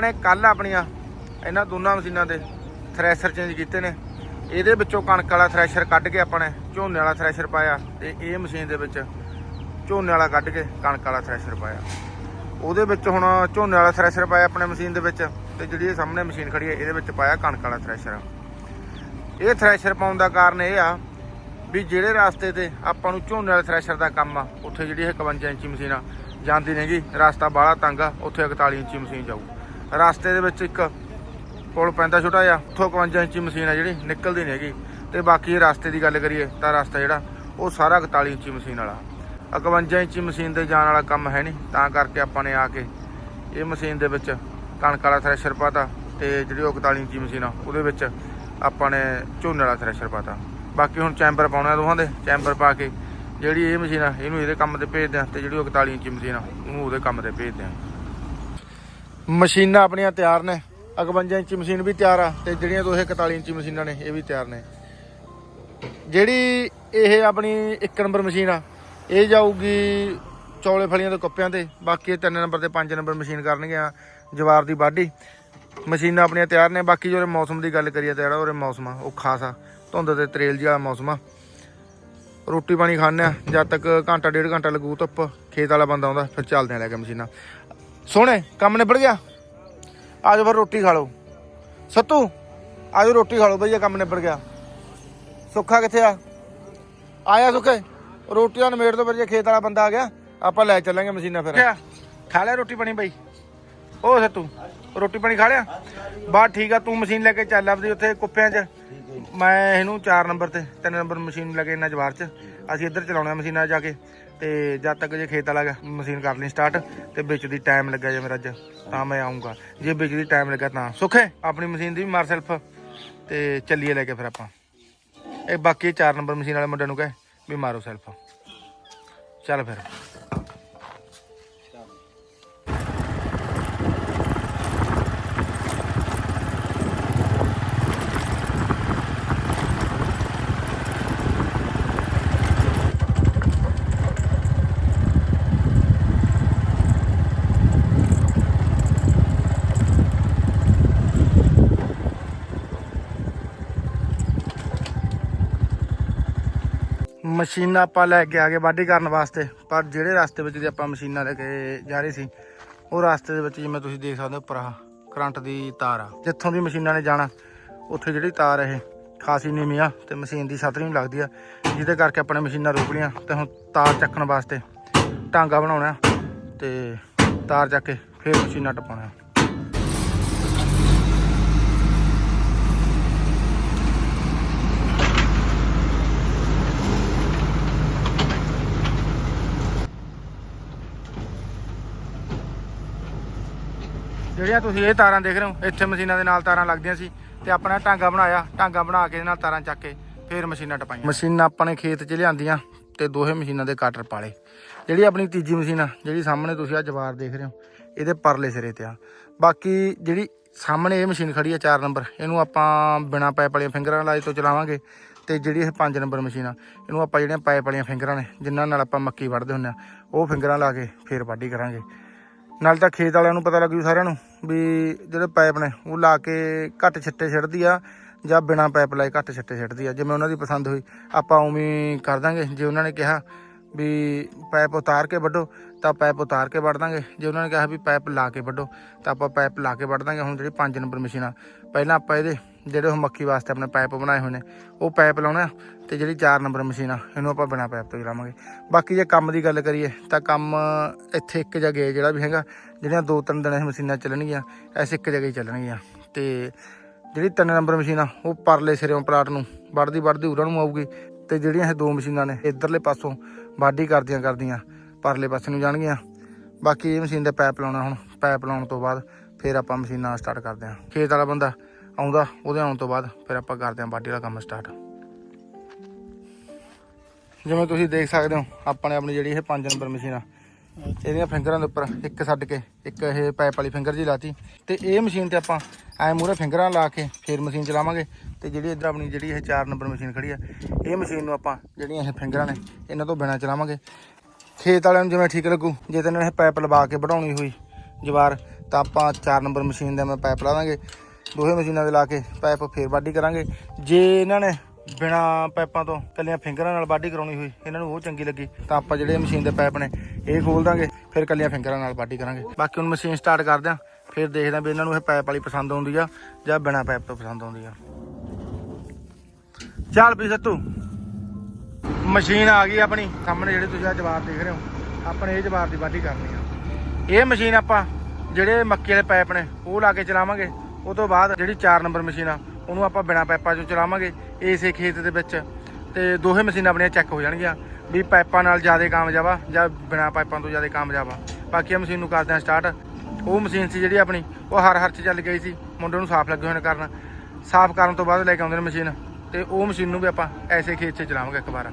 ਆਪਾਂ ਨੇ ਕੱਲ ਆਪਣੀਆਂ ਇਹਨਾਂ ਦੋਨਾਂ ਮਸ਼ੀਨਾਂ ਦੇ ਥ੍ਰੈਸ਼ਰ ਚੇਂਜ ਕੀਤੇ ਨੇ। ਇਹਦੇ ਵਿੱਚੋਂ ਕਣਕ ਵਾਲਾ ਥ੍ਰੈਸ਼ਰ ਕੱਢ ਕੇ ਆਪਾਂ ਨੇ ਝੋਨੇ ਵਾਲਾ ਥ੍ਰੈਸ਼ਰ ਪਾਇਆ ਤੇ ਇਹ ਮਸ਼ੀਨ ਦੇ ਵਿੱਚ ਝੋਨੇ ਵਾਲਾ ਕੱਢ ਕੇ ਕਣਕ ਵਾਲਾ ਥ੍ਰੈਸ਼ਰ ਪਾਇਆ। ਉਹਦੇ ਵਿੱਚ ਹੁਣ ਝੋਨੇ ਵਾਲਾ ਥ੍ਰੈਸ਼ਰ ਪਾਇਆ ਆਪਣੇ ਮਸ਼ੀਨ ਦੇ ਵਿੱਚ ਤੇ ਜਿਹੜੀ ਇਹ ਸਾਹਮਣੇ ਮਸ਼ੀਨ ਖੜੀ ਹੈ, ਇਹਦੇ ਵਿੱਚ ਪਾਇਆ ਕਣਕ ਵਾਲਾ ਥ੍ਰੈਸ਼ਰ ਇਹ ਥ੍ਰੈਸ਼ਰ ਪਾਉਣ ਦਾ ਕਾਰਨ ਇਹ ਆ ਵੀ ਜਿਹੜੇ ਰਾਸਤੇ ਤੇ ਆਪਾਂ ਨੂੰ ਝੋਨੇ ਵਾਲੇ ਥ੍ਰੈਸ਼ਰ ਦਾ ਕੰਮ ਆ, ਉੱਥੇ ਜਿਹੜੀ ਇਹ 51 ਇੰਚੀ ਮਸ਼ੀਨ ਆ ਜਾਂਦੀ ਨਹੀਂਗੀ ਰਸਤਾ ਬਾਹਲਾ ਤੰਗ ਆ, ਉੱਥੇ 41 ਇੰਚੀ ਮਸ਼ੀਨ ਜਾਊ। ਰਸਤੇ ਦੇ ਵਿੱਚ ਇੱਕ ਪੁਲ ਪੈਂਦਾ ਛੋਟਾ ਜਿਹਾ, ਉੱਥੋਂ 51 ਇੰਚੀ ਮਸ਼ੀਨ ਆ ਜਿਹੜੀ, ਨਿਕਲਦੀ ਨਹੀਂ ਹੈਗੀ। ਤੇ ਬਾਕੀ ਰਸਤੇ ਦੀ ਗੱਲ ਕਰੀਏ ਤਾਂ ਰਸਤਾ ਜਿਹੜਾ, ਉਹ ਸਾਰਾ 41 ਇੰਚੀ ਮਸ਼ੀਨ ਵਾਲਾ। 51 ਇੰਚੀ ਮਸ਼ੀਨ ਤੇ ਜਾਣ ਵਾਲਾ ਕੰਮ ਹੈ ਨਹੀਂ ਤਾਂ ਕਰਕੇ ਆਪਾਂ ਨੇ ਆ ਕੇ ਇਹ ਮਸ਼ੀਨ ਦੇ ਵਿੱਚ ਕਣਕ ਵਾਲਾ ਥ੍ਰੈਸ਼ਰ ਪਾਤਾ ਤੇ ਜਿਹੜੀ ਉਹ 41 ਇੰਚੀ ਮਸ਼ੀਨ ਆ, ਉਹਦੇ ਵਿੱਚ ਆਪਾਂ ਨੇ ਝੋਨੇ ਵਾਲਾ ਥ੍ਰੈਸ਼ਰ ਪਾਤਾ। ਬਾਕੀ ਹੁਣ ਚੈਂਬਰ ਪਾਉਣਾ ਦੋਹਾਂ ਦੇ ਚੈਂਬਰ ਪਾ ਕੇ ਜਿਹੜੀ ਇਹ ਮਸ਼ੀਨ ਆ, ਇਹਨੂੰ ਇਹਦੇ ਕੰਮ ਤੇ ਭੇਜਦੇ ਆ ਤੇ ਜਿਹੜੀ ਉਹ 41 ਇੰਚੀ ਮਸ਼ੀਨ ਆ, ਉਹਨੂੰ ਉਹਦੇ ਕੰਮ ਤੇ ਭੇਜਦੇ ਆ ਮਸ਼ੀਨਾਂ ਆਪਣੀਆਂ ਤਿਆਰ ਨੇ। 51 ਇੰਚੀ ਮਸ਼ੀਨ ਵੀ ਤਿਆਰ ਆ ਤੇ ਜਿਹੜੀਆਂ ਦੋਹੇ 41 ਇੰਚੀ ਮਸ਼ੀਨਾਂ ਨੇ, ਇਹ ਵੀ ਤਿਆਰ ਨੇ। ਜਿਹੜੀ ਇਹ ਆਪਣੀ 1 ਨੰਬਰ ਮਸ਼ੀਨ ਆ, ਇਹ ਜਾਊਗੀ ਚੌਲੇ ਫਲੀਆਂ ਦੇ ਕੱਪਿਆਂ ਤੇ, ਬਾਕੀ ਇਹ 3 ਨੰਬਰ ਤੇ 5 ਨੰਬਰ ਮਸ਼ੀਨ ਕਰਨਗੇ ਆ, ਜਵਾਰ ਦੀ ਵਾਢੀ ਮਸ਼ੀਨਾਂ ਆਪਣੀਆਂ ਤਿਆਰ ਨੇ, ਬਾਕੀ ਜੋ ਮੌਸਮ ਦੀ ਗੱਲ ਕਰੀਏ ਤਾਂ ਜਿਹੜਾ ਉਹਰੇ ਮੌਸਮ ਆ, ਉਹ ਖਾਸ ਆ। ਧੁੰਦ ਤੇ ਤਰੇਲ ਜਿਹਾ ਮੌਸਮ ਆ। ਰੋਟੀ ਪਾਣੀ ਖਾਣੇ ਆ, ਜਦ ਤੱਕ ਘੰਟਾ, ਡੇਢ ਘੰਟਾ ਲੱਗੂ ਧੁੱਪ, ਖੇਤ ਵਾਲਾ ਬੰਦਾ ਆਉਂਦਾ, ਫਿਰ ਚੱਲਦੇ ਆ ਲੈ ਕੇ ਮਸ਼ੀਨਾਂ। ਸੋਹਣੇ ਕੰਮ ਨਿਬੜ ਗਿਆ। ਆਜੋ ਫਿਰ ਰੋਟੀ ਖਾ ਲਓ। ਸੱਤੂ ਆਜੋ ਰੋਟੀ ਖਾ ਲਓ ਬਈ ਇਹ ਕੰਮ ਨਿਬੜ ਗਿਆ। ਸੁੱਖਾ ਕਿੱਥੇ ਆ? ਆਇਆ ਸੁੱਖੇ। ਰੋਟੀਆਂ ਨਮੇੜ ਤੋਂ ਫਿਰ ਜੇ ਖੇਤ ਵਾਲਾ ਬੰਦਾ ਆ ਗਿਆ ਆਪਾਂ ਲੈ ਚੱਲਾਂਗੇ ਮਸ਼ੀਨਾਂ ਫਿਰ। ਖਾ ਲਿਆ ਰੋਟੀ ਪਾਣੀ ਬਈ? ਉਹ ਸੱਤੂ ਰੋਟੀ ਪਾਣੀ ਖਾ ਲਿਆ? ਬਾਤ ਠੀਕ ਆ ਤੂੰ ਮਸ਼ੀਨ ਲੈ ਕੇ ਚੱਲ ਆਪਦੀ ਉੱਥੇ ਕੁੱਪਿਆਂ 'ਚ। ਮੈਂ ਇਹਨੂੰ 4 ਨੰਬਰ ਤੇ 3 ਨੰਬਰ ਮਸ਼ੀਨ ਲੱਗੇ ਇਹਨਾਂ ਜਵਾਰ 'ਚ। ਅਸੀਂ ਇੱਧਰ ਚਲਾਉਣਾ ਮਸ਼ੀਨਾਂ ਜਾ ਕੇ। ਤੇ ਜਦ ਤੱਕ ਜੇ ਖੇਤ ਵਾਲਾ ਮਸ਼ੀਨ ਕਰ ਲਈ ਸਟਾਰਟ ਤੇ ਵਿੱਚ ਦੀ ਟਾਈਮ ਲੱਗਾ ਜੇ ਮੇਰਾ ਅੱਜ, ਤਾਂ ਮੈਂ ਆਉਂਗਾ ਜੇ ਵਿੱਚ ਦੀ ਟਾਈਮ ਲੱਗਾ ਤਾਂ। ਸੁੱਖੇ, ਆਪਣੀ ਮਸ਼ੀਨ ਦੀ ਵੀ ਮਾਰ ਸੈਲਫ ਤੇ ਚੱਲੀਏ ਲੈ ਕੇ ਫਿਰ ਆਪਾਂ। ਇਹ ਬਾਕੀ 4 ਨੰਬਰ ਮਸ਼ੀਨ ਵਾਲੇ ਮੁੰਡੇ ਨੂੰ ਕਹੇ ਵੀ ਮਾਰੋ ਸੈਲਫ ਚੱਲ ਫਿਰ। ਮਸ਼ੀਨਾਂ ਆਪਾਂ ਲੈ ਕੇ ਆ ਗਏ ਵਾਢੀ ਕਰਨ ਵਾਸਤੇ, ਪਰ ਜਿਹੜੇ ਰਸਤੇ ਵਿੱਚ ਦੀ ਆਪਾਂ ਮਸ਼ੀਨਾਂ ਲੈ ਕੇ ਜਾ ਰਹੇ ਸੀ, ਉਹ ਰਸਤੇ ਦੇ ਵਿੱਚ ਜਿਵੇਂ ਤੁਸੀਂ ਦੇਖ ਸਕਦੇ ਹੋ ਉੱਪਰ ਆ, ਕਰੰਟ ਦੀ ਤਾਰ ਆ। ਜਿੱਥੋਂ ਦੀ ਮਸ਼ੀਨਾਂ ਨੇ ਜਾਣਾ, ਉੱਥੇ ਜਿਹੜੀ ਤਾਰ ਇਹ, ਖਾਸੀ ਨੀਵੀਂ ਆ ਤੇ ਮਸ਼ੀਨ ਦੀ ਛਤਰੀ ਨੂੰ ਲੱਗਦੀ ਆ, ਜਿਹਦੇ ਕਰਕੇ ਆਪਣੇ ਮਸ਼ੀਨਾਂ ਰੋਕ ਲੀਆਂ ਤੇ ਹੁਣ ਤਾਰ ਚੱਕਣ ਵਾਸਤੇ ਟਾਂਗਾ ਬਣਾਉਣਾ ਤੇ ਤਾਰ ਚੱਕ ਕੇ ਫੇਰ ਮਸ਼ੀਨਾਂ ਟਪਾਉਣਾ ਜਿਹੜੀਆਂ ਤੁਸੀਂ ਇਹ ਤਾਰਾਂ ਦੇਖ ਰਹੇ ਹੋ, ਇੱਥੇ ਮਸ਼ੀਨਾਂ ਦੇ ਨਾਲ ਤਾਰਾਂ ਲੱਗਦੀਆਂ ਸੀ ਤੇ ਆਪਣਾ ਟਾਂਗਾ ਬਣਾਇਆ ਟਾਂਗਾ ਬਣਾ ਕੇ ਇਹਦੇ ਨਾਲ ਤਾਰਾਂ ਚੱਕ ਕੇ ਫੇਰ ਮਸ਼ੀਨਾਂ ਟਪਾਈਆਂ। ਮਸ਼ੀਨਾਂ ਆਪਣੇ ਖੇਤ 'ਚ ਲਿਆਂਦੀਆਂ ਤੇ ਦੋਹੇ ਮਸ਼ੀਨਾਂ ਦੇ ਕਟਰ ਪਾਲੇ। ਜਿਹੜੀ ਆਪਣੀ ਤੀਜੀ ਮਸ਼ੀਨ ਆ, ਜਿਹੜੀ ਸਾਹਮਣੇ ਤੁਸੀਂ ਆ ਜਵਾਰ ਦੇਖ ਰਹੇ ਹੋ, ਇਹਦੇ ਪਰਲੇ ਸਿਰੇ ਤੇ ਆ। ਬਾਕੀ ਜਿਹੜੀ ਸਾਹਮਣੇ ਇਹ ਮਸ਼ੀਨ ਖੜੀ ਆ 4 ਨੰਬਰ, ਇਹਨੂੰ ਆਪਾਂ ਬਿਨਾ ਪਾਈਪ ਵਾਲੀਆਂ ਫਿੰਗਰਾਂ ਲਾਏ ਤੋਂ ਚਲਾਵਾਂਗੇ ਤੇ ਜਿਹੜੀ ਇਹ 5 ਨੰਬਰ ਮਸ਼ੀਨ ਆ, ਇਹਨੂੰ ਆਪਾਂ ਜਿਹੜੀਆਂ ਪਾਈਪ ਵਾਲੀਆਂ ਫਿੰਗਰਾਂ ਨੇ, ਜਿਨ੍ਹਾਂ ਨਾਲ ਆਪਾਂ ਮੱਕੀ ਵੱਢਦੇ ਹੁੰਦੇ ਆ, ਉਹ ਫਿੰਗਰਾਂ ਲਾ ਕੇ ਫੇਰ ਵਾਢੀ ਕਰਾਂਗੇ। ਨਾਲ ਤਾਂ ਖੇਤ ਵਾਲਿਆਂ ਨੂੰ ਪਤਾ ਲੱਗ ਜੂ ਸਾਰਿਆਂ ਨੂੰ ਵੀ ਜਿਹੜੇ ਪਾਈਪ ਨੇ, ਉਹ ਲਾ ਕੇ ਘੱਟ ਛਿੱਟੇ ਛੱਡਦੀ ਆ ਜਾਂ ਬਿਨਾ ਪਾਈਪ ਲਾਏ ਘੱਟ ਛਿੱਟੇ ਛੱਡਦੀ ਆ। ਜਿਵੇਂ ਉਹਨਾਂ ਦੀ ਪਸੰਦ ਹੋਈ, ਆਪਾਂ ਉਵੇਂ ਕਰ ਦਾਂਗੇ। ਜੇ ਉਹਨਾਂ ਨੇ ਕਿਹਾ ਵੀ ਪਾਈਪ ਉਤਾਰ ਕੇ ਵੱਢੋ, ਤਾਂ ਪਾਈਪ ਉਤਾਰ ਕੇ ਵੱਢ ਦਾਂਗੇ। ਜੇ ਉਹਨਾਂ ਨੇ ਕਿਹਾ ਵੀ ਪਾਈਪ ਲਾ ਕੇ ਵੱਢੋ, ਤਾਂ ਆਪਾਂ ਪਾਈਪ ਲਾ ਕੇ ਵੱਢ ਦਾਂਗੇ। ਹੁਣ ਜਿਹੜੀ 5 ਨੰਬਰ ਮਸ਼ੀਨ ਆ, ਪਹਿਲਾਂ ਆਪਾਂ ਇਹਦੇ ਜਿਹੜੇ ਉਹ ਮੱਕੀ ਵਾਸਤੇ ਆਪਣੇ ਪਾਈਪ ਬਣਾਏ ਹੋਏ ਨੇ, ਉਹ ਪਾਈਪ ਲਾਉਣਾ ਤੇ ਜਿਹੜੀ 4 ਨੰਬਰ ਮਸ਼ੀਨ ਆ, ਇਹਨੂੰ ਆਪਾਂ ਬਿਨਾ ਪਾਈਪ ਤੋਂ ਹੀ ਲਾਵਾਂਗੇ। ਬਾਕੀ ਜੇ ਕੰਮ ਦੀ ਗੱਲ ਕਰੀਏ, ਤਾਂ ਕੰਮ ਇੱਥੇ ਇੱਕ ਜਗ੍ਹਾ ਜਿਹੜਾ ਵੀ ਹੈਗਾ, ਜਿਹੜੀਆਂ ਦੋ ਤਿੰਨ ਦਿਨ ਇਹ ਮਸ਼ੀਨਾਂ ਚੱਲਣਗੀਆਂ ਐਸੇ ਇੱਕ ਜਗ੍ਹਾ ਹੀ ਚੱਲਣਗੀਆਂ। ਤੇ ਜਿਹੜੀ ਤਿੰਨ ਨੰਬਰ ਮਸ਼ੀਨ ਆ, ਉਹ ਪਰਲੇ ਸਿਰਿਓਂ ਪਲਾਟ ਨੂੰ ਵੱਢਦੀ ਵੱਢਦੀ ਉਰਾਂ ਨੂੰ ਆਊਗੀ, ਤੇ ਜਿਹੜੀਆਂ ਇਹ ਦੋ ਮਸ਼ੀਨਾਂ ਨੇ, ਇਧਰਲੇ ਪਾਸੋਂ ਵਾਢੀ ਕਰਦੀਆਂ ਕਰਦੀਆਂ ਪਰਲੇ ਪਾਸੇ ਨੂੰ ਜਾਣਗੀਆਂ। ਬਾਕੀ ਇਹ ਮਸ਼ੀਨ ਦੇ ਪਾਈਪ ਲਾਉਣਾ ਹੁਣ, ਪਾਈਪ ਲਾਉਣ ਤੋਂ ਬਾਅਦ ਫਿਰ ਆਪਾਂ ਮਸ਼ੀਨਾਂ ਸਟਾਰਟ ਕਰਦੇ ਹਾਂ। ਖੇਤ ਵਾਲਾ ਬੰਦਾ ਆਉਂਦਾ, ਉਹਦੇ ਆਉਣ ਤੋਂ ਬਾਅਦ ਫਿਰ ਆਪਾਂ ਕਰਦੇ ਹਾਂ ਵਾਢੀ ਵਾਲਾ ਕੰਮ ਸਟਾਰਟ ਜਿਵੇਂ ਤੁਸੀਂ ਦੇਖ ਸਕਦੇ ਹੋ, ਆਪਾਂ ਨੇ ਆਪਣੀ ਜਿਹੜੀ ਇਹ 5 ਨੰਬਰ ਮਸ਼ੀਨ ਆ, ਇਹਦੀਆਂ ਫਿੰਗਰਾਂ ਦੇ ਉੱਪਰ ਇੱਕ ਛੱਡ ਕੇ, ਇੱਕ ਇਹ ਪਾਈਪ ਵਾਲੀ ਫਿੰਗਰ ਜੀ ਲਾਤੀ। ਤੇ ਇਹ ਮਸ਼ੀਨ ਤੇ ਆਪਾਂ ਐ ਮੂਰੇ ਫਿੰਗਰਾਂ ਲਾ ਕੇ ਫੇਰ ਮਸ਼ੀਨ ਚਲਾਵਾਂਗੇ। ਤੇ ਜਿਹੜੀ ਇਧਰ ਆਪਣੀ ਜਿਹੜੀ ਇਹ 4 ਨੰਬਰ ਮਸ਼ੀਨ ਖੜੀ ਆ, ਇਹ ਮਸ਼ੀਨ ਨੂੰ ਆਪਾਂ ਜਿਹੜੀਆਂ ਇਹ ਫਿੰਗਰਾਂ ਨੇ, ਇਹਨਾਂ ਤੋਂ ਬਿਨਾਂ ਚਲਾਵਾਂਗੇ। ਖੇਤ ਵਾਲਿਆਂ ਨੂੰ ਜਿਵੇਂ ਠੀਕ ਲੱਗੂ, ਜੇ ਤੈਨੂੰ ਇਹ ਪਾਈਪ ਲਵਾ ਕੇ ਵਢਾਉਣੀ ਹੋਈ ਜਵਾਰ, ਤਾਂ ਆਪਾਂ 4 ਨੰਬਰ ਮਸ਼ੀਨ ਦਾ ਮੈਂ ਪਾਈਪ ਲਾ ਦਾਂਗੇ। ਦੋਹੇ ਮਸ਼ੀਨਾਂ ਦੇ ਲਾ ਕੇ ਪਾਈਪ ਫੇਰ ਵਾਢੀ ਕਰਾਂਗੇ। ਜੇ ਇਹਨਾਂ ਨੇ ਬਿਨਾ ਪਾਈਪਾਂ ਤੋਂ ਕੱਲੀਆਂ ਫਿੰਗਰਾਂ ਨਾਲ ਵਾਢੀ ਕਰਾਉਣੀ ਹੋਈ, ਇਹਨਾਂ ਨੂੰ ਉਹ ਚੰਗੀ ਲੱਗੀ, ਤਾਂ ਆਪਾਂ ਜਿਹੜੇ ਮਸ਼ੀਨ ਦੇ ਪਾਈਪ ਨੇ, ਇਹ ਖੋਲ ਦਾਂਗੇ, ਫਿਰ ਕੱਲੀਆਂ ਫਿੰਗਰਾਂ ਨਾਲ ਵਾਢੀ ਕਰਾਂਗੇ। ਬਾਕੀ ਹੁਣ ਮਸ਼ੀਨ ਸਟਾਰਟ ਕਰਦੇ ਆਂ, ਫਿਰ ਦੇਖਦੇ ਆਂ ਵੀ ਇਹਨਾਂ ਨੂੰ ਇਹ ਪਾਈਪ ਵਾਲੀ ਪਸੰਦ ਆਉਂਦੀ ਆ ਜਾਂ ਬਿਨਾ ਪਾਈਪ ਤੋਂ ਪਸੰਦ ਆਉਂਦੀ ਆ। ਚੱਲ ਵੀ ਸੱਤੂ, ਮਸ਼ੀਨ ਆ ਗਈ ਆਪਣੀ, ਸਾਹਮਣੇ ਜਿਹੜੇ ਤੁਸੀਂ ਆ ਜਵਾਬ ਦੇਖ ਰਹੇ ਹੋ ਆਪਣੇ ਇਹ ਜਵਾਬ ਦੀ ਵਾਢੀ ਕਰਨੀ ਆ। ਇਹ ਮਸ਼ੀਨ ਆਪਾਂ ਜਿਹੜੇ ਮੱਕੀ ਵਾਲੇ ਪਾਈਪ ਨੇ, ਉਹ ਲਾ ਕੇ ਚਲਾਵਾਂਗੇ। ਉਹ ਤੋਂ ਬਾਅਦ ਜਿਹੜੀ 4 ਨੰਬਰ ਮਸ਼ੀਨ ਆ, ਉਹਨੂੰ ਆਪਾਂ ਬਿਨਾ ਪਾਈਪਾਂ ਚੋਂ ਚਲਾਵਾਂਗੇ ਇਸੇ ਖੇਤ ਦੇ ਵਿੱਚ। ਤੇ ਦੋਹੇ ਮਸ਼ੀਨਾਂ ਆਪਣੀਆਂ ਚੈੱਕ ਹੋ ਜਾਣਗੀਆਂ, ਵੀ ਪਾਈਪਾਂ ਨਾਲ ਜ਼ਿਆਦਾ ਕਾਮਯਾਬ ਆ ਜਾਂ ਬਿਨਾ ਪਾਈਪਾਂ ਤੋਂ ਜ਼ਿਆਦਾ ਕਾਮਯਾਬ ਆ। ਬਾਕੀ ਇਹ ਮਸ਼ੀਨ ਨੂੰ ਕਰਦੇ ਆ ਸਟਾਰਟ ਉਹ ਮਸ਼ੀਨ ਸੀ ਜਿਹੜੀ ਆਪਣੀ, ਉਹ ਹਰ ਹਰ ਚ ਚੱਲ ਗਈ ਸੀ, ਮੁੰਡੇ ਨੂੰ ਸਾਫ਼ ਲੱਗੇ ਹੋਏ ਨੇ ਕਰਨ। ਸਾਫ਼ ਕਰਨ ਤੋਂ ਬਾਅਦ ਲੈ ਕੇ ਆਉਂਦੇ ਨੇ ਮਸ਼ੀਨ। ਤੇ ਉਹ ਮਸ਼ੀਨ ਨੂੰ ਵੀ ਆਪਾਂ ਐਸੇ ਖੇਤ 'ਚ ਚਲਾਵਾਂਗੇ ਇੱਕ ਵਾਰ।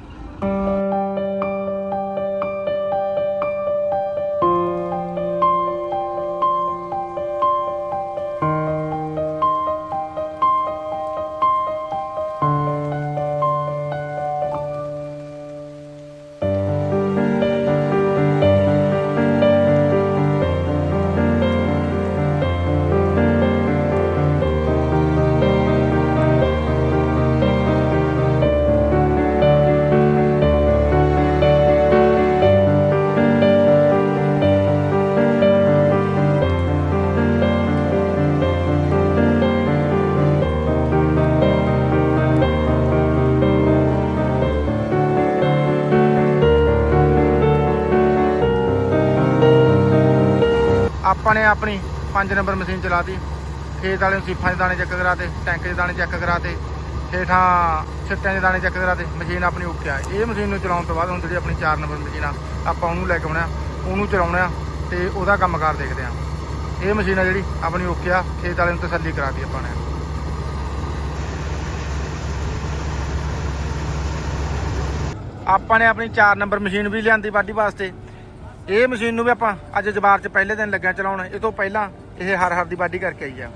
ਆਪਾਂ ਨੇ ਆਪਣੀ 5 ਨੰਬਰ ਮਸ਼ੀਨ ਚਲਾਤੀ। ਖੇਤ ਵਾਲੇ ਨੂੰ ਸੀਫਾਂ ਦੇ ਦਾਣੇ ਚੈੱਕ ਕਰਾਤੇ ਟੈਂਕ ਦੇ ਦਾਣੇ ਚੈੱਕ ਕਰਾਤੇ, ਹੇਠਾਂ ਸਿੱਟਿਆਂ ਦੇ ਦਾਣੇ ਚੈੱਕ ਕਰਾਤੇ, ਮਸ਼ੀਨ ਆਪਣੀ ਓਕੇ ਆ ਇਹ ਮਸ਼ੀਨ ਨੂੰ ਚਲਾਉਣ ਤੋਂ ਬਾਅਦ ਹੁਣ ਜਿਹੜੀ ਆਪਣੀ 4 ਨੰਬਰ ਮਸ਼ੀਨ ਆ, ਆਪਾਂ ਉਹਨੂੰ ਲੈ ਕੇ ਆਉਣਾ, ਉਹਨੂੰ ਚਲਾਉਣਾ ਆ ਤੇ ਉਹਦਾ ਕੰਮਕਾਰ ਦੇਖਦੇ ਆ। ਇਹ ਮਸ਼ੀਨ ਆ ਜਿਹੜੀ ਆਪਣੀ ਓਕੇ ਆ, ਖੇਤ ਵਾਲੇ ਨੂੰ ਤਸੱਲੀ ਕਰਾਤੀ ਆਪਾਂ ਨੇ। ਆਪਾਂ ਨੇ ਆਪਣੀ 4 ਨੰਬਰ ਮਸ਼ੀਨ ਵੀ ਲਿਆਂਦੀ ਵਾਢੀ ਵਾਸਤੇ। ਇਹ ਮਸ਼ੀਨ ਨੂੰ ਵੀ ਆਪਾਂ ਅੱਜ ਜਵਾਰ ਚ ਪਹਿਲੇ ਦਿਨ ਲੱਗਿਆ ਚਲਾਉਣ। ਇਹ ਤੋਂ ਪਹਿਲਾਂ ਇਹ ਹਰ ਹਰ ਦੀ ਵਾਢੀ ਕਰਕੇ ਆਈ ਆ।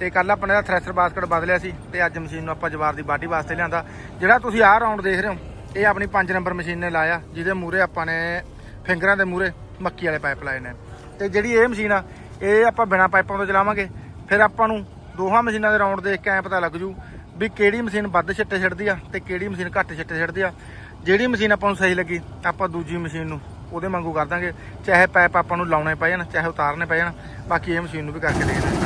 ਤੇ ਕੱਲ ਆਪਣੇ ਦਾ ਥ੍ਰੈਸ਼ਰ ਬਾਸਕਟ ਬਦਲਿਆ ਸੀ ਤੇ ਅੱਜ ਮਸ਼ੀਨ ਨੂੰ ਆਪਾਂ ਜਵਾਰ ਦੀ ਵਾਢੀ ਵਾਸਤੇ ਲਿਆਂਦਾ। ਜਿਹੜਾ ਤੁਸੀਂ ਆਹ ਰਾਉਂਡ ਦੇਖ ਰਹੇ ਹੋ, ਇਹ ਆਪਣੀ 5 ਨੰਬਰ ਮਸ਼ੀਨ ਨੇ ਲਾਇਆ, ਜਿਹਦੇ ਮੂਰੇ ਆਪਾਂ ਨੇ ਫਿੰਗਰਾਂ ਦੇ ਮੂਰੇ ਮੱਕੀ ਵਾਲੇ ਪਾਈਪ ਲਾਏ ਨੇ। ਤੇ ਜਿਹੜੀ ਇਹ ਮਸ਼ੀਨ ਆ, ਇਹ ਆਪਾਂ ਬਿਨਾ ਪਾਈਪਾਂ ਤੋਂ ਚਲਾਵਾਂਗੇ। ਫਿਰ ਆਪਾਂ ਨੂੰ ਦੋਹਾਂ ਮਸ਼ੀਨਾਂ ਦੇ ਰਾਉਂਡ ਦੇਖ ਕੇ ਐ ਪਤਾ ਲੱਗ ਜੂ ਵੀ ਕਿਹੜੀ ਮਸ਼ੀਨ ਵੱਧ ਛਿੱਟੇ ਛੱਡਦੀ ਆ ਤੇ ਕਿਹੜੀ ਮਸ਼ੀਨ ਘੱਟ ਛਿੱਟੇ ਛੱਡਦੀ ਆ। ਜਿਹੜੀ ਮਸ਼ੀਨ ਆਪਾਂ ਨੂੰ ਸਹੀ ਲੱਗੀ, ਆਪਾਂ ਦੂਜੀ ਮਸ਼ੀਨ ਨੂੰ ਉਹਦੇ ਵਾਂਗੂ ਕਰ ਦਾਂਗੇ। ਚਾਹੇ ਪੈਪ ਆਪਾਂ ਨੂੰ ਲਾਉਣੇ ਪੈ ਜਾਣ, ਚਾਹੇ ਉਤਾਰਨੇ ਪੈ ਜਾਣ, ਬਾਕੀ ਇਹ ਮਸ਼ੀਨ ਨੂੰ ਵੀ ਕਰਕੇ ਦੇਖਦੇ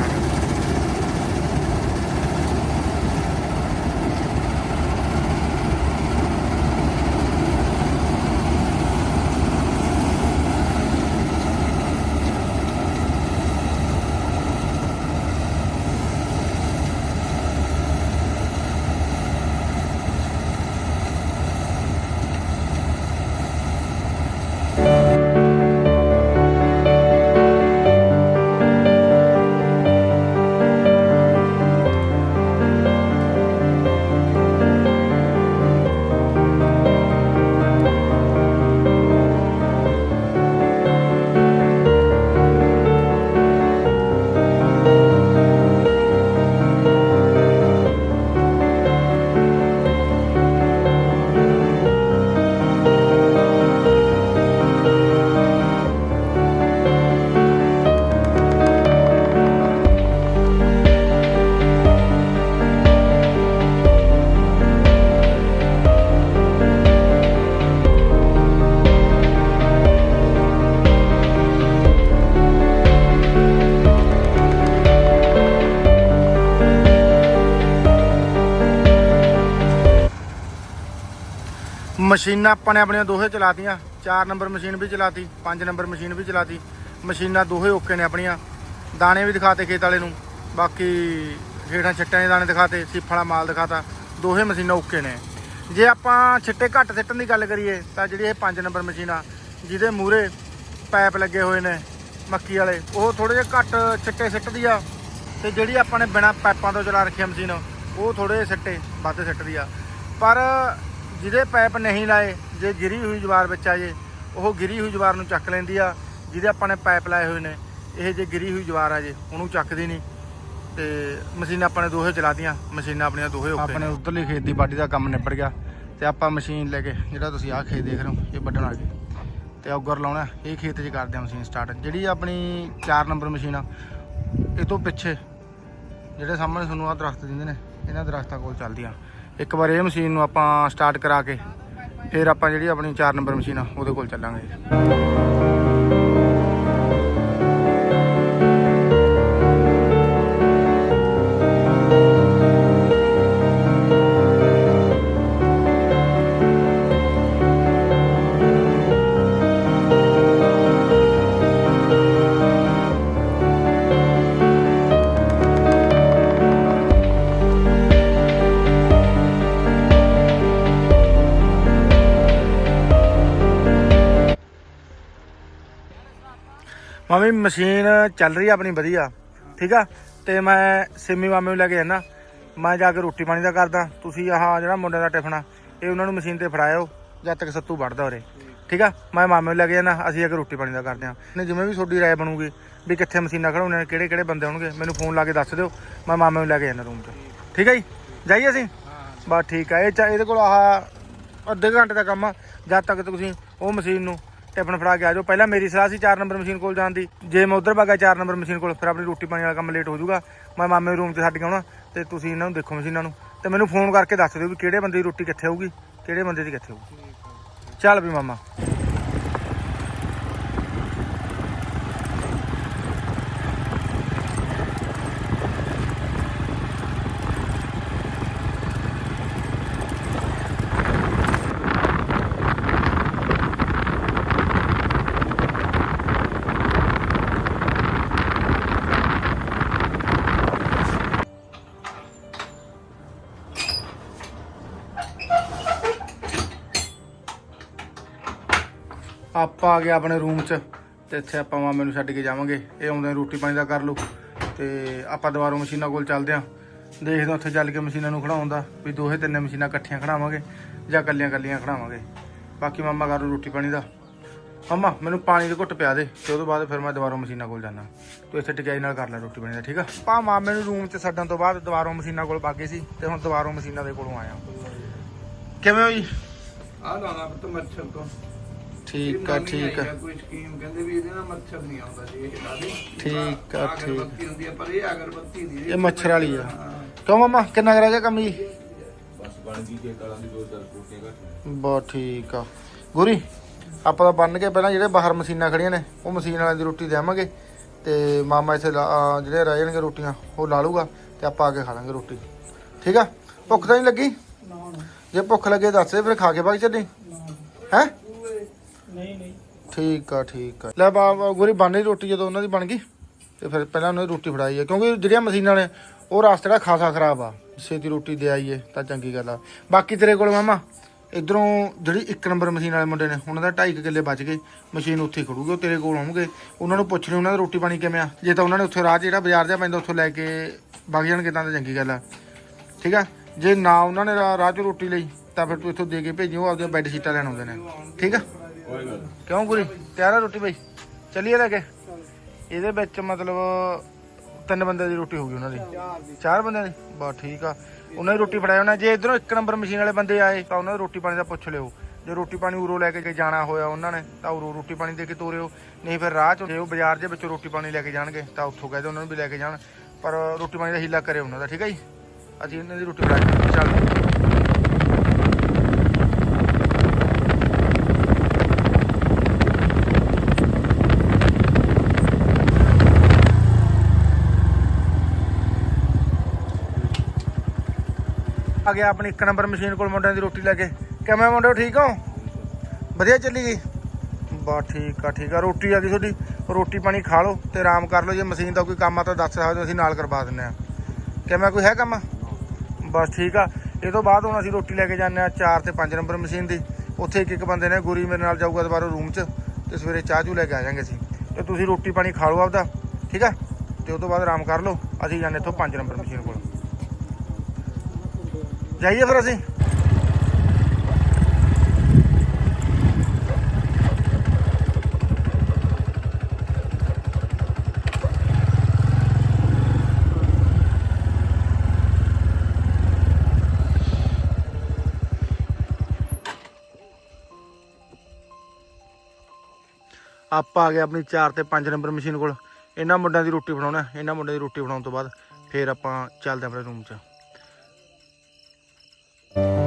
ਮਸ਼ੀਨਾਂ ਆਪਾਂ ਨੇ ਆਪਣੀਆਂ ਦੋਹੇ ਚਲਾਤੀਆਂ 4 ਨੰਬਰ ਮਸ਼ੀਨ ਵੀ ਚਲਾਤੀ 5 ਨੰਬਰ ਮਸ਼ੀਨ ਵੀ ਚਲਾਤੀ, ਮਸ਼ੀਨਾਂ ਦੋਹੇ ਓਕੇ ਨੇ ਆਪਣੀਆਂ, ਦਾਣੇ ਵੀ ਦਿਖਾਤੇ ਖੇਤ ਵਾਲੇ ਨੂੰ, ਬਾਕੀ ਹੇਠਾਂ ਛੱਟਾਂ ਦੇ ਦਾਣੇ ਦਿਖਾਤੇ, ਸੀਫ ਵਾਲਾ ਮਾਲ ਦਿਖਾਤਾ, ਦੋਹੇ ਮਸ਼ੀਨਾਂ ਓਕੇ ਨੇ। ਜੇ ਆਪਾਂ ਛਿੱਟੇ ਘੱਟ ਸਿੱਟਣ ਦੀ ਗੱਲ ਕਰੀਏ, ਤਾਂ ਜਿਹੜੀ ਇਹ 5 ਨੰਬਰ ਮਸ਼ੀਨ ਆ, ਜਿਹਦੇ ਮੂਰੇ ਪਾਈਪ ਲੱਗੇ ਹੋਏ ਨੇ, ਮੱਕੀ ਵਾਲੇ, ਉਹ ਥੋੜੇ ਜਿਹਾ ਘੱਟ ਛਿੱਟੇ ਸਿੱਟਦੀ ਆ, ਤੇ ਜਿਹੜੀ ਆਪਾਂ ਨੇ ਬਿਨਾ ਪਾਈਪਾਂ ਤੋਂ ਚਲਾ ਰੱਖੀ ਮਸ਼ੀਨ, ਉਹ ਥੋੜੇ ਸਿੱਟੇ, ਵੱਧ ਸਿੱਟਦੀ ਆ। ਪਰ ਜਿਹਦੇ ਪਾਈਪ ਨਹੀਂ ਲਾਏ ਜੇ ਗਿਰੀ ਹੋਈ ਜਵਾਰ ਵਿੱਚ ਆ ਜੇ ਉਹ ਗਿਰੀ ਹੋਈ ਜਵਾਰ ਨੂੰ ਚੱਕ ਲੈਂਦੀ ਆ ਜਿਹਦੇ ਆਪਾਂ ਨੇ ਪਾਈਪ ਲਾਏ ਹੋਏ ਨੇ ਇਹ ਜੇ ਗਿਰੀ ਹੋਈ ਜਵਾਰ ਆ ਜੇ ਉਹਨੂੰ ਚੱਕਦੀ ਨਹੀਂ। ਤੇ ਮਸ਼ੀਨਾਂ ਆਪਾਂ ਨੇ ਦੋਹੇ ਚਲਾਤੀਆਂ ਮਸ਼ੀਨਾਂ ਆਪਣੀਆਂ ਦੋਹੇ ਓਕੇ ਆਪਣੇ ਉਧਰਲੀ ਖੇਤ ਦੀ ਕੰਮ ਨਿਬੜ ਗਿਆ ਤੇ ਆਪਾਂ ਮਸ਼ੀਨ ਲੈ ਕੇ ਜਿਹੜਾ ਤੁਸੀਂ ਆਹ ਖੇਤ ਦੇਖ ਰਹੇ ਹੋ ਇਹ ਵੱਢਣ ਆ ਗਏ ਤੇ ਔਗਰ ਲਾਉਣਾ ਇਹ ਖੇਤ 'ਚ ਕਰਦੇ ਆ ਮਸ਼ੀਨ ਸਟਾਰਟ ਜਿਹੜੀ ਆਪਣੀ 4 ਨੰਬਰ ਮਸ਼ੀਨ ਆ ਇਹ ਤੋਂ ਪਿੱਛੇ ਜਿਹੜੇ ਸਾਹਮਣੇ ਤੁਹਾਨੂੰ ਆ ਦਰਖਤ ਦਿੰਦੇ ਨੇ ਇਹਨਾਂ ਦਰਖਤਾਂ ਕੋਲ ਚੱਲਦੀ ਆ ਇੱਕ ਵਾਰ ਇਹ ਮਸ਼ੀਨ ਨੂੰ ਆਪਾਂ ਸਟਾਰਟ ਕਰਾ ਕੇ, ਫਿਰ ਆਪਾਂ ਜਿਹੜੀ ਆਪਣੀ 4 ਨੰਬਰ ਮਸ਼ੀਨ ਆ, ਉਹਦੇ ਕੋਲ ਚੱਲਾਂਗੇ। ਮਾਮੀ, ਮਸ਼ੀਨ ਚੱਲ ਰਹੀ ਆ ਆਪਣੀ, ਵਧੀਆ। ਠੀਕ ਆ? ਤੇ ਮੈਂ ਸਿੰਮੀ ਮਾਮੇ ਨੂੰ ਲੈ ਕੇ ਜਾਣਾ ਮੈਂ ਜਾ ਕੇ ਰੋਟੀ ਪਾਣੀ ਦਾ ਕਰਦਾ। ਤੁਸੀਂ ਆਹ ਜਿਹੜਾ ਮੁੰਡੇ ਦਾ ਟਿਫਨ ਆ, ਇਹ ਉਹਨਾਂ ਨੂੰ ਮਸ਼ੀਨ ਤੇ ਫੜਾਇਓ, ਜਦ ਤੱਕ ਸੱਤੂ ਵੜਦਾ ਉਰੇ। ਠੀਕ ਆ? ਮੈਂ ਮਾਮੇ ਨੂੰ ਲੈ ਕੇ ਜਾਣਾ ਅਸੀਂ ਜਾ ਕੇ ਰੋਟੀ ਪਾਣੀ ਦਾ ਕਰਦੇ ਆ। ਨੇ ਜਿਵੇਂ ਵੀ ਤੁਹਾਡੀ ਰਾਏ ਬਣੂਗੀ, ਵੀ ਕਿੱਥੇ ਮਸ਼ੀਨਾਂ ਖੜਾਉਣੇ ਨੇ ਕਿਹੜੇ ਕਿਹੜੇ ਬੰਦੇ ਹੋਣਗੇ ਮੈਨੂੰ ਫੋਨ ਲਾ ਕੇ ਦੱਸ ਦਿਓ। ਮੈਂ ਮਾਮੇ ਨੂੰ ਲੈ ਕੇ ਜਾਣਾ ਰੂਮ 'ਚ ਠੀਕ ਆ ਜੀ? ਜਾਈਏ ਅਸੀਂ? ਬਸ ਠੀਕ ਆ। ਇਹ ਚਾ- ਇਹਦੇ ਕੋਲ ਆਹ ਅੱਧੇ ਘੰਟੇ ਦਾ ਕੰਮ ਆ। ਜਦ ਤੱਕ ਤੁਸੀਂ ਉਹ ਮਸ਼ੀਨ ਨੂੰ ਟਿਫਨ ਫੜਾ ਕੇ ਆ ਜਾਓ। ਪਹਿਲਾਂ ਮੇਰੀ ਸਲਾਹ ਸੀ 4 ਨੰਬਰ ਮਸ਼ੀਨ ਕੋਲ ਜਾਣ ਦੀ। ਜੇ ਮੈਂ ਉਧਰ ਭਾਗਾ 4 ਨੰਬਰ ਮਸ਼ੀਨ ਕੋਲ, ਫਿਰ ਆਪਣੀ ਰੋਟੀ ਪਾਣੀ ਵਾਲਾ ਕੰਮ ਲੇਟ ਹੋ ਜਾਊਗਾ। ਮੈਂ ਮਾਮੇ ਰੂਮ 'ਚ ਛੱਡ ਕੇ ਆਉਣਾ ਤੇ ਤੁਸੀਂ ਇਹਨਾਂ ਨੂੰ ਦੇਖੋ ਮਸ਼ੀਨਾਂ ਨੂੰ। ਤੇ ਮੈਨੂੰ ਫੋਨ ਕਰਕੇ ਦੱਸ ਦਿਓ ਵੀ ਕਿਹੜੇ ਬੰਦੇ ਦੀ ਰੋਟੀ ਕਿੱਥੇ ਹੋਊਗੀ, ਕਿਹੜੇ ਬੰਦੇ ਦੀ ਕਿੱਥੇ ਹੋਊਗੀ। ਚੱਲ ਵੀ ਮਾਮਾ। ਆਪਾਂ ਆ ਗਿਆ ਆਪਣੇ ਰੂਮ 'ਚ ਤੇ ਇੱਥੇ ਆਪਾਂ ਮਾਮੇ ਨੂੰ ਛੱਡ ਕੇ ਜਾਵਾਂਗੇ। ਇਹ ਆਉਂਦੇ ਰੋਟੀ ਪਾਣੀ ਦਾ ਕਰ ਲਓ ਤੇ ਆਪਾਂ ਦੁਬਾਰਾ ਮਸ਼ੀਨਾਂ ਕੋਲ ਚੱਲਦੇ ਆਂ। ਦੇਖਦੇ ਹਾਂ ਉੱਥੇ ਚੱਲ ਕੇ ਮਸ਼ੀਨਾਂ ਨੂੰ ਖੜਾਉਂਦਾ ਵੀ ਦੋਹੇ ਤਿੰਨੇ ਮਸ਼ੀਨਾਂ ਇਕੱਠੀਆਂ ਖੜਾਵਾਂਗੇ ਜਾਂ ਕੱਲੀਆਂ ਕੱਲੀਆਂ ਖੜਾਵਾਂਗੇ। ਬਾਕੀ ਮਾਮਾ ਕਰ ਲਓ ਰੋਟੀ ਪਾਣੀ ਦਾ। ਮਾਮਾ, ਮੈਨੂੰ ਪਾਣੀ ਦੇ ਘੁੱਟ ਪਿਆ ਦੇ ਤੇ ਉਹਦੇ ਬਾਅਦ ਫਿਰ ਮੈਂ ਦੁਬਾਰਾ ਮਸ਼ੀਨਾਂ ਕੋਲ ਜਾਣਾ ਤੂੰ ਇੱਥੇ ਟਿਕਾਈ ਨਾਲ ਕਰ ਲੈ ਰੋਟੀ ਪਾਣੀ ਦਾ, ਠੀਕ ਆ? ਪਾ ਮਾਮੇ ਨੂੰ ਰੂਮ 'ਚ ਛੱਡਣ ਤੋਂ ਬਾਅਦ ਦੁਬਾਰਾ ਮਸ਼ੀਨਾਂ ਕੋਲ ਬਾਗੇ ਸੀ ਤੇ ਹੁਣ ਦੁਬਾਰਾ ਮਸ਼ੀਨਾਂ ਦੇ ਕੋਲੋਂ ਆਇਆ ਕਿਵੇਂ ਹੋਈ ਆ ਲਾਉਣਾ ਪੁੱਤ ਮੱਛਰ ਤੋਂ। ਠੀਕ ਆ ਠੀਕ ਆ। ਕੋਈ ਸਕੀਮ ਕਹਿੰਦੇ ਵੀ ਇਹਦੇ ਨਾਲ ਮੱਛਰ ਨਹੀਂ ਆਉਂਦਾ ਜੀ ਇਹ ਲਾ ਦੇ ਠੀਕ ਆ, ਠੀਕ। ਅਗਰਬੱਤੀ ਹੁੰਦੀ ਆ ਪਰ ਇਹ ਅਗਰਬੱਤੀ ਨਹੀਂ ਇਹ ਮੱਛਰ ਵਾਲੀ ਆ। ਕਿਉਂ ਮਾਮਾ ਕਿੰਨਾ ਕੁ ਰਹਿ ਗਿਆ ਕੰਮ ਜੀ? ਬਸ ਬਣ ਗਈ ਜੇ ਕਲਾਂ ਦੀ ਦੋ ਚਾਰ ਕੋਟੀਆਂ ਘੱਟ ਬਹੁਤ ਠੀਕ ਆ। ਗੁਰੀ ਆਪਾਂ ਤਾਂ ਬੰਨ ਕੇ ਪਹਿਲਾਂ ਜਿਹੜੇ ਬਾਹਰ ਮਸ਼ੀਨਾਂ ਖੜੀਆਂ ਨੇ ਉਹ ਮਸ਼ੀਨ ਵਾਲਿਆਂ ਦੀ ਰੋਟੀ ਦੇਵਾਂਗੇ। ਤੇ ਮਾਮਾ ਇੱਥੇ ਜਿਹੜੇ ਰਹਿ ਜਾਣਗੇ ਰੋਟੀਆਂ ਉਹ ਲਾ ਲੂਗਾ ਤੇ ਆਪਾਂ ਆ ਕੇ ਖਾ ਲਾਂਗੇ ਰੋਟੀ। ਠੀਕ ਆ? ਭੁੱਖ ਤਾਂ ਨਹੀਂ ਲੱਗੀ? ਜੇ ਭੁੱਖ ਲੱਗੇ ਦੱਸ ਦੇ ਫਿਰ ਖਾ ਕੇ ਬਾਕੀ ਚੱਲੀ। ਹੈ? ਨਹੀਂ ਨਹੀਂ। ਠੀਕ ਆ ਠੀਕ ਆ। ਲੈ ਬਾ ਗੁਰੀ ਬਣ ਰਹੀ ਰੋਟੀ ਜਦੋਂ ਉਹਨਾਂ ਦੀ ਬਣ ਗਈ, ਤੇ ਫਿਰ ਪਹਿਲਾਂ ਉਹਨਾਂ ਦੀ ਰੋਟੀ ਫੜਾਈ ਆ। ਕਿਉਂਕਿ ਜਿਹੜੀਆਂ ਮਸ਼ੀਨਾਂ ਨੇ, ਉਹ ਰਸਤੇ ਦਾ ਖਾਸਾ ਖਰਾਬ ਆ। ਛੇਤੀ ਰੋਟੀ ਦੇ ਆਈਏ ਤਾਂ ਚੰਗੀ ਗੱਲ ਆ। ਬਾਕੀ ਤੇਰੇ ਕੋਲ ਮਾਮਾ, ਇਧਰੋਂ ਜਿਹੜੀ ਇੱਕ ਨੰਬਰ ਮਸ਼ੀਨ ਵਾਲੇ ਮੁੰਡੇ ਨੇ, ਉਹਨਾਂ ਦਾ 2.5 ਕਿੱਲੇ ਬਚ ਗਏ। ਮਸ਼ੀਨ ਉੱਥੇ ਹੀ ਖੜੂਗੀ, ਉਹ ਤੇਰੇ ਕੋਲ ਆਉਣਗੇ। ਉਹਨਾਂ ਨੂੰ ਪੁੱਛ ਲਈ ਉਹਨਾਂ ਦਾ ਰੋਟੀ ਪਾਣੀ ਕਿਵੇਂ ਆ? ਜੇ ਤਾਂ ਉਹਨਾਂ ਨੇ ਉੱਥੇ ਰਾਹ 'ਚ ਜਿਹੜਾ ਬਾਜ਼ਾਰ ਜਿਹਾ ਪੈਂਦਾ, ਉੱਥੋਂ ਲੈ ਕੇ ਵਗ ਜਾਣਗੇ ਤਾਂ ਚੰਗੀ ਗੱਲ ਆ। ਠੀਕ ਆ? ਜੇ ਨਾ ਉਹਨਾਂ ਨੇ ਰਾਹ 'ਚ ਰੋਟੀ ਲਈ, ਤਾਂ ਫਿਰ ਤੂੰ ਇੱਥੋਂ ਦੇ ਕੇ ਭੇਜੀ, ਉਹ ਆਪਦੀਆਂ ਬੈੱਡ ਸ਼ੀਟਾਂ ਲੈਣ ਆਉਂਦੇ ਨੇ। ਠੀਕ ਆ? ਕਿਉਂ ਗੁਰੀ? ਤਿਆਰ ਰੋਟੀ ਬਈ? ਚੱਲੀਏ ਲੈ ਕੇ? ਇਹਦੇ ਵਿੱਚ ਮਤਲਬ ਤਿੰਨ ਬੰਦੇ ਦੀ ਰੋਟੀ ਹੋਊਗੀ ਉਹਨਾਂ ਦੀ। ਚਾਰ ਬੰਦਿਆਂ ਦੀ? ਬਸ ਠੀਕ ਆ। ਉਹਨਾਂ ਦੀ ਰੋਟੀ ਫੜਾਇਆ ਉਹਨਾਂ ਜੇ ਇਧਰੋਂ ਇੱਕ ਨੰਬਰ ਮਸ਼ੀਨ ਵਾਲੇ ਬੰਦੇ ਆਏ, ਤਾਂ ਉਹਨਾਂ ਦੀ ਰੋਟੀ ਪਾਣੀ ਦਾ ਪੁੱਛ ਲਿਓ। ਜੇ ਰੋਟੀ ਪਾਣੀ ਉਰੋਂ ਲੈ ਕੇ ਜਾਣਾ ਹੋਇਆ ਉਹਨਾਂ ਨੇ, ਤਾਂ ਉਰੋਂ ਰੋਟੀ ਪਾਣੀ ਦੇ ਕੇ ਤੋਰਿਓ। ਨਹੀਂ ਫਿਰ ਰਾਹ ਚ ਜੇ ਉਹ ਬਾਜ਼ਾਰ ਦੇ ਵਿੱਚੋਂ ਰੋਟੀ ਪਾਣੀ ਲੈ ਕੇ ਜਾਣਗੇ, ਤਾਂ ਉੱਥੋਂ ਕਹਦੇ ਉਹਨਾਂ ਨੂੰ ਵੀ ਲੈ ਕੇ ਜਾਣ। ਪਰ ਰੋਟੀ ਪਾਣੀ ਦਾ ਹੀਲਾ ਕਰੇ ਉਹਨਾਂ ਦਾ, ਠੀਕ ਹੈ ਜੀ? ਅਸੀਂ ਇਹਨਾਂ ਦੀ ਰੋਟੀ ਫੜਾ ਕੇ ਚੱਲ ਗਿਆ ਆਪਣੀ ਇੱਕ ਨੰਬਰ ਮਸ਼ੀਨ ਕੋਲ ਮੁੰਡਿਆਂ ਦੀ ਰੋਟੀ ਲੈ ਕੇ। ਕਿਵੇਂ ਮੁੰਡਿਓ ਠੀਕ ਹੋ? ਵਧੀਆ ਚੱਲੀ ਗਈ? ਬਾ ਠੀਕ ਆ ਠੀਕ ਆ। ਰੋਟੀ ਆ ਗਈ ਤੁਹਾਡੀ। ਰੋਟੀ ਪਾਣੀ ਖਾ ਲਓ ਤੇ ਆਰਾਮ ਕਰ ਲਓ। ਜੇ ਮਸ਼ੀਨ ਦਾ ਕੋਈ ਕੰਮ ਆ ਤਾਂ ਦੱਸ ਸਕਦੇ ਹੋ, ਅਸੀਂ ਨਾਲ ਕਰਵਾ ਦਿੰਨੇ ਆ। ਕਿਵੇਂ ਕੋਈ ਹੈ ਕੰਮ? ਬਸ ਠੀਕ ਆ। ਇਹ ਤੋਂ ਬਾਅਦ ਹੁਣ ਅਸੀਂ ਰੋਟੀ ਲੈ ਕੇ ਜਾਂਦੇ ਆ 4 ਤੇ 5 ਨੰਬਰ ਮਸ਼ੀਨ ਦੀ। ਉੱਥੇ ਇੱਕ ਇੱਕ ਬੰਦੇ ਨੇ ਗੁਰੀ ਮੇਰੇ ਨਾਲ ਜਾਊਗਾ ਦੁਬਾਰਾ ਰੂਮ 'ਚ ਤੇ ਸਵੇਰੇ ਚਾਹ ਚੂ ਲੈ ਕੇ ਆ ਜਾਾਂਗੇ ਅਸੀਂ। ਤੇ ਤੁਸੀਂ ਰੋਟੀ ਪਾਣੀ ਖਾ ਲਓ ਆਪਦਾ ਠੀਕ ਆ? ਤੇ ਉਸ ਤੋਂ ਬਾਅਦ ਆਰਾਮ ਕਰ ਲਓ। ਅਸੀਂ ਜਾਂਦੇ ਇੱਥੋਂ 5 ਨੰਬਰ ਮਸ਼ੀਨ ਕੋਲ। ਜਾਈਏ ਫਿਰ ਅਸੀਂ। ਆਪਾਂ ਆ ਗਏ ਆਪਣੀ 4 ਤੇ 5 ਨੰਬਰ ਮਸ਼ੀਨ ਕੋਲ। ਇਹਨਾਂ ਮੁੰਡਿਆਂ ਦੀ ਰੋਟੀ ਬਣਾਉਣਾ ਇਹਨਾਂ ਮੁੰਡਿਆਂ ਦੀ ਰੋਟੀ ਬਣਾਉਣ ਤੋਂ ਬਾਅਦ ਫਿਰ ਆਪਾਂ ਚੱਲਦੇ ਆਂ ਆਪਣੇ ਰੂਮ 'ਚ। Thank you.